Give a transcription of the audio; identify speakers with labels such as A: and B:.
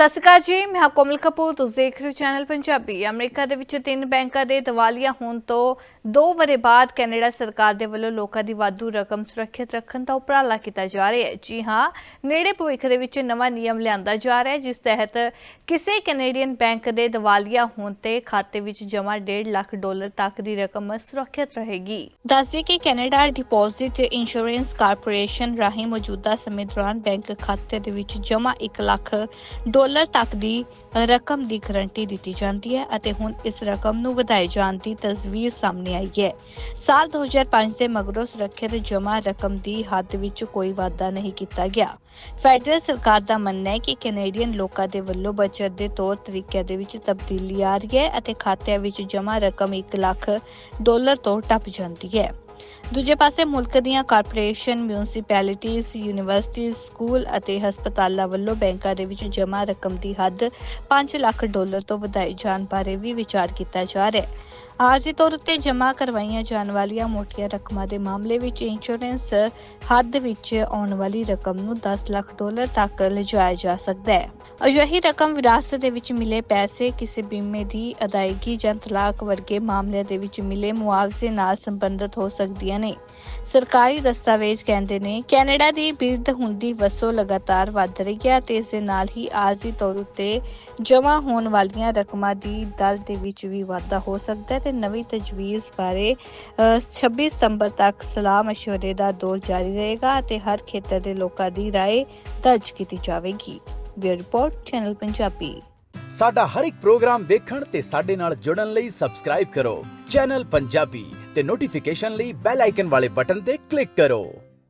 A: ਸਤਿ ਸ਼੍ਰੀ ਅਕਾਲ ਜੀ, ਮੈਂ ਹਾਂ ਕੋਮਲ ਕਪੂਰ, ਤੁਸੀਂ ਦੇਖ ਰਹੇ ਹੋ ਚੈਨਲ ਪੰਜਾਬੀ। ਅਮਰੀਕਾ ਦੇ ਵਿੱਚ ਤਿੰਨ ਬੈਂਕਾਂ ਦੇ ਦਿਵਾਲੀਆ ਹੋਣ ਤੋਂ 2 ਵਰੇ ਬਾਅਦ ਕੈਨੇਡਾ ਸਰਕਾਰ ਦੇ ਵੱਲੋਂ ਲੋਕਾਂ ਦੀ ਵਾਧੂ ਰਕਮ ਸੁਰੱਖਿਅਤ ਰੱਖਣ ਦਾ ਉਪਰਾਲਾ ਕੀਤਾ ਜਾ ਰਿਹਾ ਹੈ। ਜੀ ਹਾਂ, ਨੇੜੇ ਭਵਿੱਖ ਦੇ ਵਿੱਚ ਨਵਾਂ ਨਿਯਮ ਲਿਆਂਦਾ ਜਾ ਰਿਹਾ ਹੈ, ਜਿਸ ਤਹਿਤ ਕਿਸੇ ਕੈਨੇਡੀਅਨ ਬੈਂਕ ਦੇ ਦਿਵਾਲੀਆ ਹੋਣ ਤੇ ਖਾਤੇ ਵਿੱਚ ਜਮ੍ਹਾਂ 1.5 ਲੱਖ ਡਾਲਰ ਤੱਕ ਦੀ ਰਕਮ ਸੁਰੱਖਿਅਤ ਰਹੇਗੀ। ਦੱਸਦੇ ਕਿ ਕੈਨੇਡਾ ਡਿਪੋਜ਼ਿਟ ਇੰਸ਼ੋਰੈਂਸ ਕਾਰਪੋਰੇਸ਼ਨ ਰਾਹੀਂ ਮੌਜੂਦਾ ਸਮੇਂ ਦੌਰਾਨ ਬੈਂਕ ਖਾਤੇ ਦੇ ਵਿੱਚ ਜਮ੍ਹਾਂ 1 ਲੱਖ ਡਾਲਰ ਤੱਕ ਦੀ ਰਕਮ ਦੀ ਗਾਰੰਟੀ ਦਿੱਤੀ ਜਾਂਦੀ ਹੈ ਅਤੇ ਹੁਣ ਇਸ ਰਕਮ ਨੂੰ ਵਧਾਏ ਜਾਣ ਦੀ ਤਸਵੀਰ ਸਾਹਮਣੇ ਆਈ ਹੈ। ਸਾਲ 2005 ਦੇ ਮਗਰੋਂ ਸੁਰੱਖਿਅਤ ਜਮ੍ਹਾਂ ਰਕਮ ਦੀ ਹੱਦ ਵਿੱਚ ਕੋਈ ਵਾਧਾ ਨਹੀਂ ਕੀਤਾ ਗਿਆ। ਫੈਡਰਲ ਸਰਕਾਰ ਦਾ ਮੰਨਣਾ ਹੈ ਕਿ ਕੈਨੇਡੀਅਨ ਲੋਕਾਂ ਦੇ ਵੱਲੋਂ ਬਚਤ ਦੇ ਤੌਰ ਤਰੀਕਿਆਂ ਦੇ ਵਿੱਚ ਤਬਦੀਲੀ ਆ ਰਹੀ ਹੈ ਅਤੇ ਖਾਤਿਆਂ ਵਿੱਚ ਜਮ੍ਹਾਂ ਰਕਮ 1 ਲੱਖ ਡਾਲਰ ਤੋਂ ਟੱਪ ਜਾਂਦੀ ਹੈ। ਦੂਜੇ ਪਾਸੇ ਮੁਲਕ ਦੀਆਂ ਕਾਰਪੋਰੇਸ਼ਨ, ਮਿਊਨਿਸਪੈਲਿਟੀਜ਼, ਯੂਨੀਵਰਸਿਟੀਜ਼, ਸਕੂਲ ਅਤੇ ਹਸਪਤਾਲਾਂ ਵੱਲੋਂ ਬੈਂਕਾਂ ਦੇ ਵਿੱਚ ਜਮ੍ਹਾਂ ਰਕਮ ਦੀ ਹੱਦ 5 ਲੱਖ ਡਾਲਰ ਤੋਂ ਵਧਾਈ ਜਾਣ ਬਾਰੇ ਵੀ ਵਿਚਾਰ ਕੀਤਾ ਜਾ ਰਿਹਾ ਹੈ। ਆਰਜ਼ੀ ਤੌਰ ਉੱਤੇ ਜਮ੍ਹਾਂ ਕਰਵਾਈਆਂ ਜਾਣ ਵਾਲੀਆਂ ਮੋਟੀਆਂ ਰਕਮਾਂ ਦੇ ਮਾਮਲੇ ਵਿੱਚ ਇੰਸ਼ੋਰੈਂਸ ਹੱਦ ਵਿੱਚ ਆਉਣ ਵਾਲੀ ਰਕਮ ਨੂੰ 10 ਲੱਖ ਡਾਲਰ ਤੱਕ ਲਿਜਾਇਆ ਜਾ ਸਕਦਾ ਹੈ। ਅਜਿਹੀ ਰਕਮ ਵਿਰਾਸਤ ਦੇ ਵਿੱਚ ਮਿਲੇ ਪੈਸੇ, ਕਿਸੇ ਬੀਮੇ ਦੀ ਅਦਾਇਗੀ ਜਾਂ ਤਲਾਕ ਵਰਗੇ ਮਾਮਲਿਆਂ ਦੇ ਵਿੱਚ ਮਿਲੇ ਮੁਆਵਜ਼ੇ ਨਾਲ ਸੰਬੰਧਿਤ ਹੋ ਸਕਦੀਆਂ ਨੇ। ਸਰਕਾਰੀ ਦਸਤਾਵੇਜ਼ ਕਹਿੰਦੇ ਨੇ, ਕੈਨੇਡਾ ਦੀ ਬਿਰਧ ਹੁੰਦੀ ਵਸੋਂ ਲਗਾਤਾਰ ਵੱਧ ਰਹੀ ਹੈ ਤੇ ਇਸ ਦੇ ਨਾਲ ਹੀ ਆਰਜ਼ੀ ਤੌਰ ਉੱਤੇ ਜਮ੍ਹਾਂ ਹੋਣ ਵਾਲੀਆਂ ਰਕਮਾਂ ਦੀ ਦਰ ਦੇ ਵਿੱਚ ਵੀ ਵਾਧਾ ਹੋ ਸਕਦਾ ਹੈ ਤੇ ਨਵੀਂ ਤਜਵੀਜ਼ ਬਾਰੇ ਅ, 26 ਸਤੰਬਰ ਤੱਕ ਸਲਾਹ مشورے ਦਾ ਦੌਰ ਜਾਰੀ ਰਹੇਗਾ ਅਤੇ ਹਰ ਖੇਤਰ ਦੇ ਲੋਕਾਂ ਦੀ رائے ਦਰਜ ਕੀਤੀ ਜਾਵੇਗੀ ਬਿਊਰੋ ਰਿਪੋਰਟ ਚੈਨਲ ਪੰਜਾਬੀ
B: ਸਾਡਾ ਹਰ ਇੱਕ ਪ੍ਰੋਗਰਾਮ ਦੇਖਣ ਤੇ ਸਾਡੇ ਨਾਲ ਜੁੜਨ ਲਈ ਸਬਸਕ੍ਰਾਈਬ ਕਰੋ ਚੈਨਲ ਪੰਜਾਬੀ ਤੇ ਨੋਟੀਫਿਕੇਸ਼ਨ ਲਈ ਬੈਲ ਆਈਕਨ ਵਾਲੇ ਬਟਨ ਤੇ ਕਲਿੱਕ ਕਰੋ